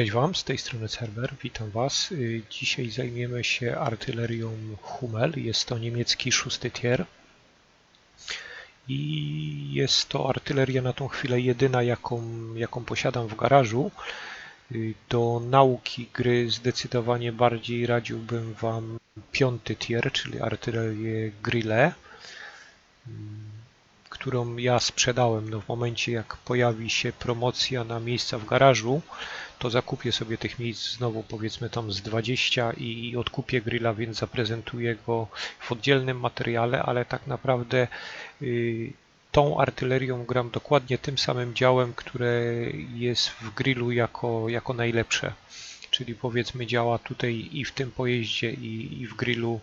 Cześć Wam, z tej strony serwer, witam Was. Y, Dzisiaj zajmiemy się artylerią Hummel. Jest to niemiecki szósty tier. I jest to artyleria na tą chwilę jedyna, jaką, jaką posiadam w garażu. Y, Do nauki gry zdecydowanie bardziej radziłbym Wam piąty tier, czyli artylerię Grille, którą ja sprzedałem. No w momencie jak pojawi się promocja na miejsca w garażu, to zakupię sobie tych miejsc znowu powiedzmy tam z 20 i odkupię grilla, więc zaprezentuję go w oddzielnym materiale, ale tak naprawdę y, tą artylerią gram dokładnie tym samym działem, które jest w grillu jako, jako najlepsze. Czyli powiedzmy działa tutaj i w tym pojeździe i, i w grillu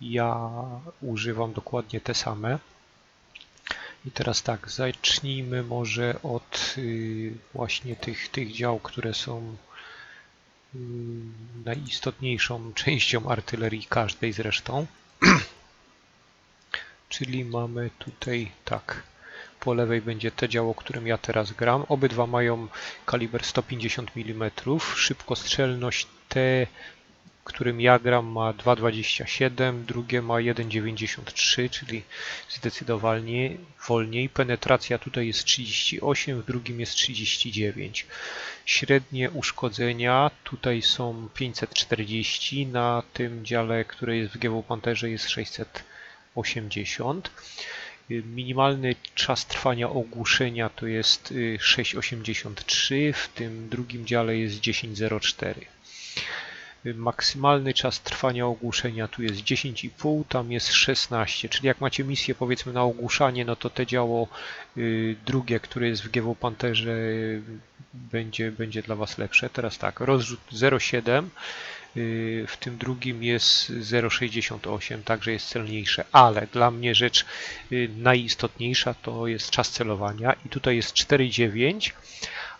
ja używam dokładnie te same. I teraz tak, zacznijmy może od y, właśnie tych, tych dział, które są y, najistotniejszą częścią artylerii każdej zresztą. Czyli mamy tutaj tak, po lewej będzie te działo, którym ja teraz gram. Obydwa mają kaliber 150 mm. Szybkostrzelność te którym ja gram ma 2,27, drugie ma 1,93, czyli zdecydowanie wolniej. Penetracja tutaj jest 38, w drugim jest 39. Średnie uszkodzenia tutaj są 540, na tym dziale, które jest w GW Panterze jest 680. Minimalny czas trwania ogłuszenia to jest 6,83, w tym drugim dziale jest 10,04. Maksymalny czas trwania ogłuszenia tu jest 10,5, tam jest 16, czyli jak macie misję powiedzmy na ogłuszanie, no to te działo y, drugie, które jest w GW Panterze y, będzie, będzie dla Was lepsze. Teraz tak, rozrzut 0,7, y, w tym drugim jest 0,68, także jest celniejsze, ale dla mnie rzecz najistotniejsza to jest czas celowania i tutaj jest 4,9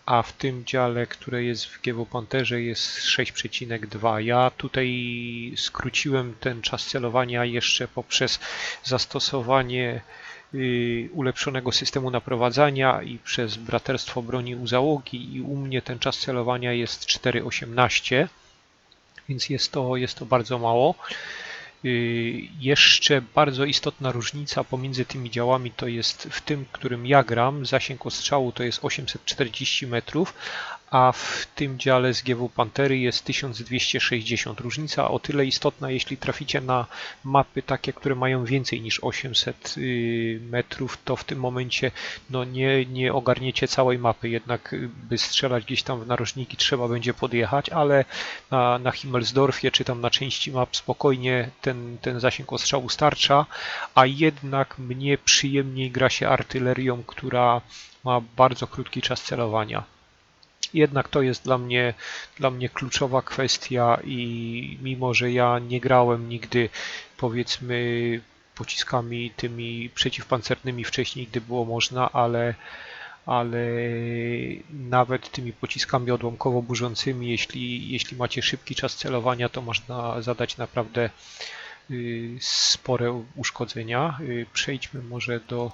a w tym dziale, które jest w GW Panterze jest 6,2. Ja tutaj skróciłem ten czas celowania jeszcze poprzez zastosowanie y, ulepszonego systemu naprowadzania i przez braterstwo broni u załogi i u mnie ten czas celowania jest 4,18 więc jest to, jest to bardzo mało. Y, jeszcze bardzo istotna różnica pomiędzy tymi działami to jest w tym, którym ja gram, zasięg ostrzału to jest 840 metrów, a w tym dziale z GW Pantery jest 1260. Różnica o tyle istotna, jeśli traficie na mapy takie, które mają więcej niż 800 y, metrów, to w tym momencie no nie, nie ogarniecie całej mapy, jednak y, by strzelać gdzieś tam w narożniki trzeba będzie podjechać, ale na, na Himmelsdorfie czy tam na części map spokojnie ten, ten zasięg ostrzału starcza, a jednak mnie przyjemniej gra się artylerią, która ma bardzo krótki czas celowania jednak to jest dla mnie, dla mnie kluczowa kwestia i mimo, że ja nie grałem nigdy powiedzmy pociskami tymi przeciwpancernymi wcześniej, gdy było można, ale ale nawet tymi pociskami odłamkowo burzącymi, jeśli, jeśli macie szybki czas celowania, to można zadać naprawdę y, spore uszkodzenia. Y, przejdźmy może do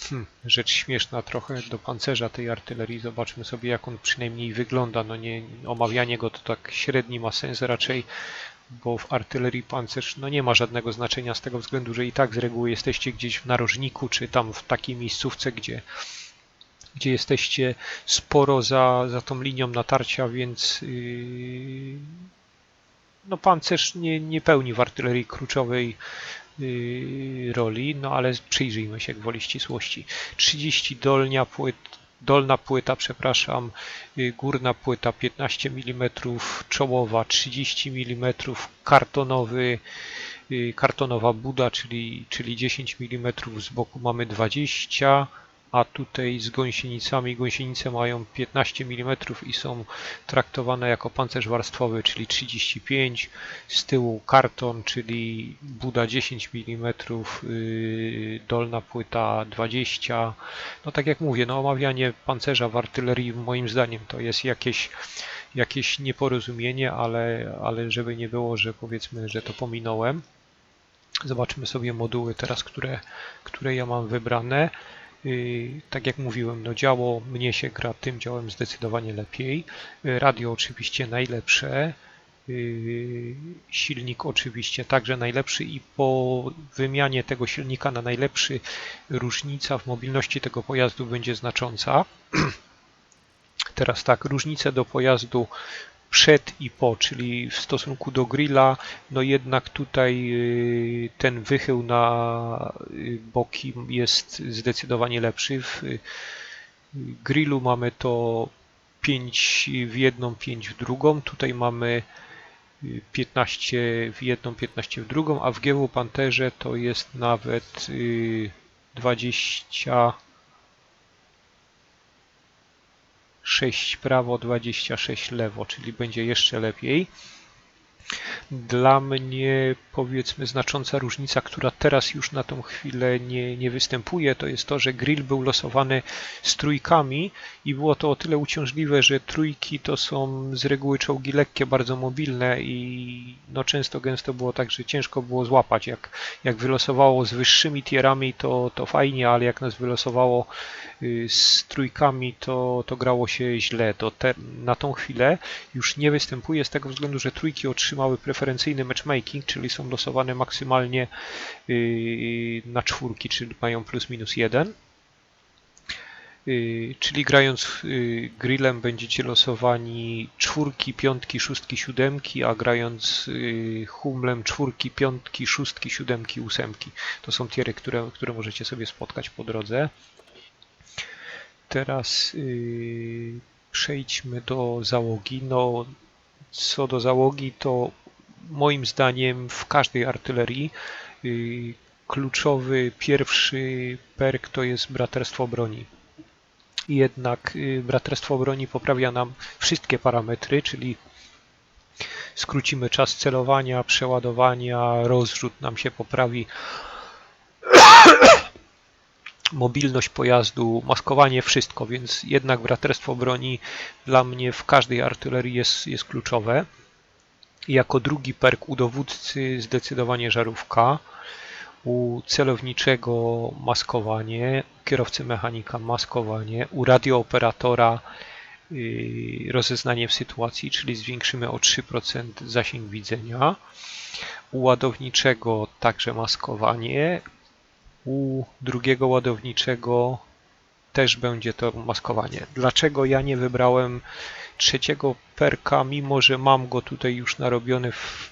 Hmm, rzecz śmieszna trochę do pancerza tej artylerii. Zobaczmy sobie, jak on przynajmniej wygląda. No nie, omawianie go to tak średni ma sens raczej, bo w artylerii pancerz no nie ma żadnego znaczenia z tego względu, że i tak z reguły jesteście gdzieś w narożniku, czy tam w takiej miejscówce, gdzie, gdzie jesteście sporo za, za tą linią natarcia, więc yy, no pancerz nie, nie pełni w artylerii kluczowej roli, no ale przyjrzyjmy się gwoli ścisłości. 30 dolnia płyt, dolna płyta, przepraszam, yy, górna płyta 15 mm, czołowa 30 mm, kartonowy, yy, kartonowa buda, czyli, czyli 10 mm, z boku mamy 20 a tutaj z gąsienicami. Gąsienice mają 15 mm i są traktowane jako pancerz warstwowy, czyli 35, z tyłu karton, czyli buda 10 mm, yy, dolna płyta 20. No tak jak mówię, no omawianie pancerza w artylerii moim zdaniem to jest jakieś jakieś nieporozumienie, ale, ale żeby nie było, że powiedzmy, że to pominąłem. Zobaczmy sobie moduły teraz, które, które ja mam wybrane. Y, Tak jak mówiłem, no działo mnie się gra tym działem zdecydowanie lepiej. Y, Radio oczywiście najlepsze. Y, Silnik oczywiście także najlepszy i po wymianie tego silnika na najlepszy różnica w mobilności tego pojazdu będzie znacząca. Teraz tak, różnice do pojazdu przed i po, czyli w stosunku do grilla, no jednak tutaj y, ten wychył na y, boki jest zdecydowanie lepszy. W y, grillu mamy to 5 w jedną, 5 w drugą. Tutaj mamy y, 15 w jedną, 15 w drugą, a w GW Panterze to jest nawet y, 20 6 prawo, 26 lewo, czyli będzie jeszcze lepiej. Dla mnie powiedzmy znacząca różnica, która teraz już na tą chwilę nie, nie występuje, to jest to, że grill był losowany z trójkami i było to o tyle uciążliwe, że trójki to są z reguły czołgi lekkie, bardzo mobilne i no często gęsto było tak, że ciężko było złapać. Jak, jak wylosowało z wyższymi tierami to, to fajnie, ale jak nas wylosowało y, z trójkami to, to grało się źle. To te, na tą chwilę już nie występuje z tego względu, że trójki otrzymały preferencyjny matchmaking, czyli są losowane maksymalnie y, na czwórki, czyli mają plus minus jeden. Y, Czyli grając y, grillem będziecie losowani czwórki, piątki, szóstki, siódemki, a grając humlem czwórki, piątki, szóstki, siódemki, ósemki. To są tiery, które, które możecie sobie spotkać po drodze. Teraz przejdźmy do załogi. No, co do załogi, to moim zdaniem w każdej artylerii y, kluczowy pierwszy perk to jest braterstwo broni. Jednak y, braterstwo broni poprawia nam wszystkie parametry, czyli skrócimy czas celowania, przeładowania, rozrzut nam się poprawi, mobilność pojazdu, maskowanie, wszystko, więc jednak braterstwo broni dla mnie w każdej artylerii jest, jest kluczowe. I Jako drugi perk u dowódcy zdecydowanie żarówka, u celowniczego maskowanie, u kierowcy mechanika maskowanie, u radiooperatora yy, rozeznanie w sytuacji, czyli zwiększymy o 3% zasięg widzenia, u ładowniczego także maskowanie, u drugiego ładowniczego też będzie to maskowanie. Dlaczego ja nie wybrałem trzeciego perka, mimo że mam go tutaj już narobiony w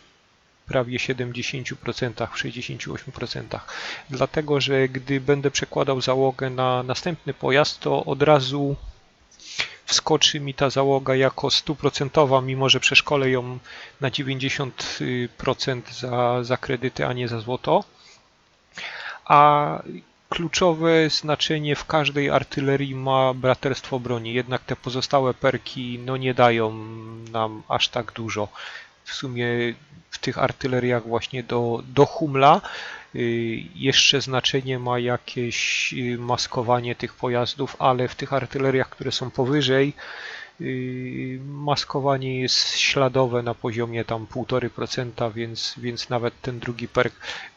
prawie 70%, w 68%? Dlatego, że gdy będę przekładał załogę na następny pojazd, to od razu wskoczy mi ta załoga jako stuprocentowa, mimo że przeszkolę ją na 90% za, za kredyty, a nie za złoto a kluczowe znaczenie w każdej artylerii ma braterstwo broni. Jednak te pozostałe perki no nie dają nam aż tak dużo. W sumie w tych artyleriach właśnie do, do Humla y, jeszcze znaczenie ma jakieś y, maskowanie tych pojazdów, ale w tych artyleriach, które są powyżej, y, maskowanie jest śladowe na poziomie tam 1,5%, więc, więc nawet ten drugi perk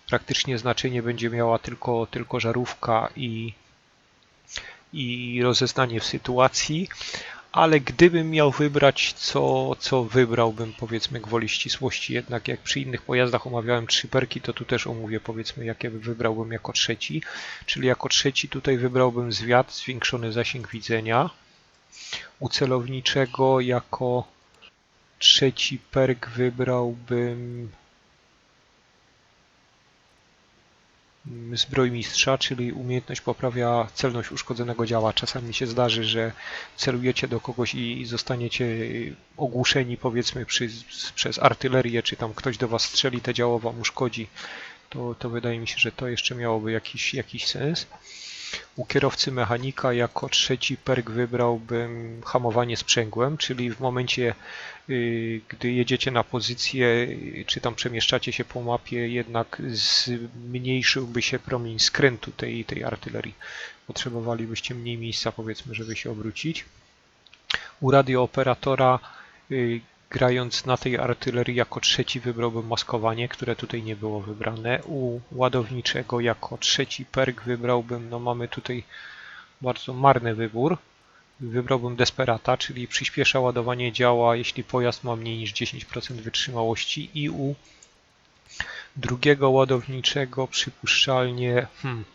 praktycznie znaczenie będzie miała tylko, tylko żarówka i, i rozeznanie w sytuacji, ale gdybym miał wybrać, co, co wybrałbym, powiedzmy, gwoli ścisłości, jednak jak przy innych pojazdach omawiałem trzy perki, to tu też omówię, powiedzmy, jakie wybrałbym jako trzeci. Czyli jako trzeci tutaj wybrałbym zwiat, zwiększony zasięg widzenia. U celowniczego jako trzeci perk wybrałbym zbrojmistrza, czyli umiejętność poprawia celność uszkodzonego działa. Czasami się zdarzy, że celujecie do kogoś i zostaniecie ogłuszeni powiedzmy przy, przez artylerię, czy tam ktoś do was strzeli, te działo wam uszkodzi. To, to wydaje mi się, że to jeszcze miałoby jakiś, jakiś sens. U kierowcy mechanika jako trzeci perk wybrałbym hamowanie sprzęgłem, czyli w momencie, y, gdy jedziecie na pozycję, y, czy tam przemieszczacie się po mapie, jednak zmniejszyłby się promień skrętu tej, tej artylerii. Potrzebowalibyście mniej miejsca, powiedzmy, żeby się obrócić. U radiooperatora y, grając na tej artylerii jako trzeci wybrałbym maskowanie, które tutaj nie było wybrane. U ładowniczego jako trzeci perk wybrałbym, no mamy tutaj bardzo marny wybór. Wybrałbym Desperata, czyli przyspiesza ładowanie działa, jeśli pojazd ma mniej niż 10% wytrzymałości i u drugiego ładowniczego przypuszczalnie hmm,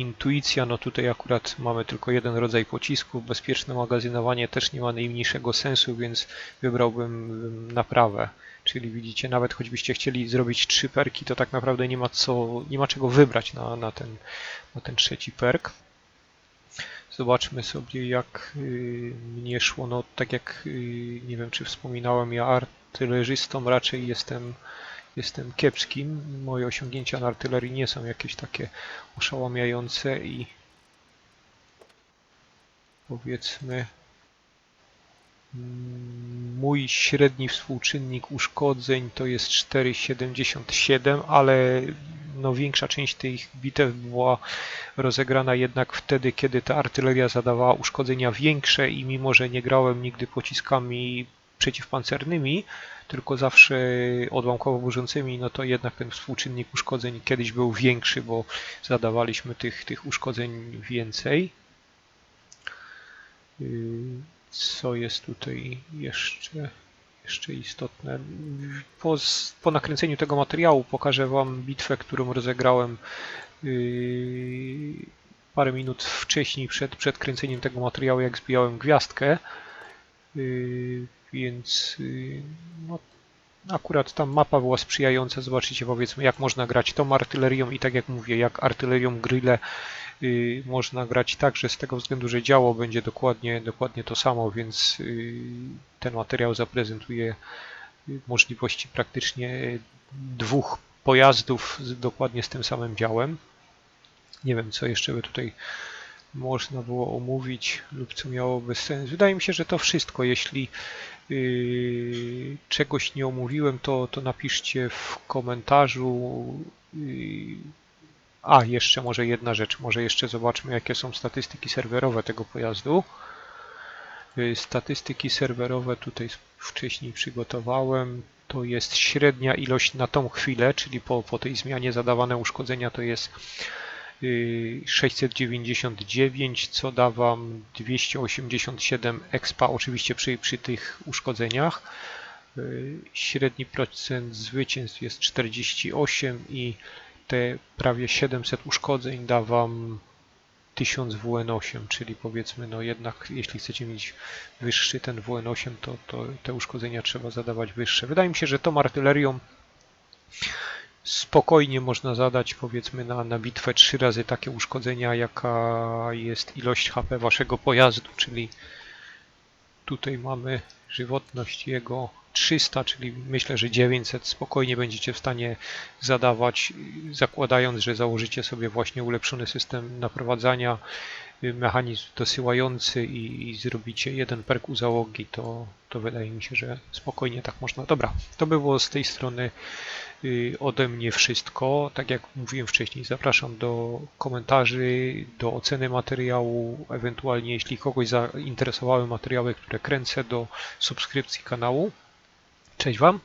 intuicja, no tutaj akurat mamy tylko jeden rodzaj pocisków, bezpieczne magazynowanie też nie ma najmniejszego sensu, więc wybrałbym naprawę. Czyli widzicie, nawet choćbyście chcieli zrobić trzy perki, to tak naprawdę nie ma co, nie ma czego wybrać na, na, ten, na ten trzeci perk. Zobaczmy sobie jak y, mnie szło, no tak jak y, nie wiem czy wspominałem, ja artylerzystą raczej jestem jestem kiepskim. Moje osiągnięcia na artylerii nie są jakieś takie oszałamiające i powiedzmy mm, mój średni współczynnik uszkodzeń to jest 4,77, ale no większa część tych bitew była rozegrana jednak wtedy, kiedy ta artyleria zadawała uszkodzenia większe i mimo, że nie grałem nigdy pociskami przeciwpancernymi, tylko zawsze odłamkowo burzącymi, no to jednak ten współczynnik uszkodzeń kiedyś był większy, bo zadawaliśmy tych, tych uszkodzeń więcej. Yy, co jest tutaj jeszcze, jeszcze istotne? Po, po nakręceniu tego materiału pokażę Wam bitwę, którą rozegrałem yy, parę minut wcześniej, przed, przed kręceniem tego materiału, jak zbijałem gwiazdkę. Więc y, no, akurat ta mapa była sprzyjająca. Zobaczycie powiedzmy jak można grać tą artylerią i tak jak mówię, jak artylerią grille y, można grać tak, że z tego względu, że działo będzie dokładnie, dokładnie to samo, więc y, ten materiał zaprezentuje możliwości praktycznie dwóch pojazdów z, dokładnie z tym samym działem. Nie wiem, co jeszcze by tutaj można było omówić lub co miałoby sens. Wydaje mi się, że to wszystko. Jeśli czegoś nie omówiłem, to, to napiszcie w komentarzu. Yy, a, jeszcze może jedna rzecz. Może jeszcze zobaczmy, jakie są statystyki serwerowe tego pojazdu. Yy, statystyki serwerowe tutaj wcześniej przygotowałem. To jest średnia ilość na tą chwilę, czyli po, po tej zmianie zadawane uszkodzenia to jest 699, co da Wam 287 expa, oczywiście przy, przy tych uszkodzeniach. Y, średni procent zwycięstw jest 48 i te prawie 700 uszkodzeń da Wam 1000 WN8, czyli powiedzmy, no jednak jeśli chcecie mieć wyższy ten WN8, to, to te uszkodzenia trzeba zadawać wyższe. Wydaje mi się, że tą artylerią spokojnie można zadać powiedzmy na, na bitwę trzy razy takie uszkodzenia, jaka jest ilość HP waszego pojazdu, czyli tutaj mamy żywotność jego 300, czyli myślę, że 900 spokojnie będziecie w stanie zadawać, zakładając, że założycie sobie właśnie ulepszony system naprowadzania, mechanizm dosyłający i, i zrobicie jeden perk u załogi, to, to wydaje mi się, że spokojnie tak można. Dobra, to by było z tej strony Y, ode mnie wszystko. Tak jak mówiłem wcześniej, zapraszam do komentarzy, do oceny materiału, ewentualnie jeśli kogoś zainteresowały materiały, które kręcę, do subskrypcji kanału. Cześć Wam!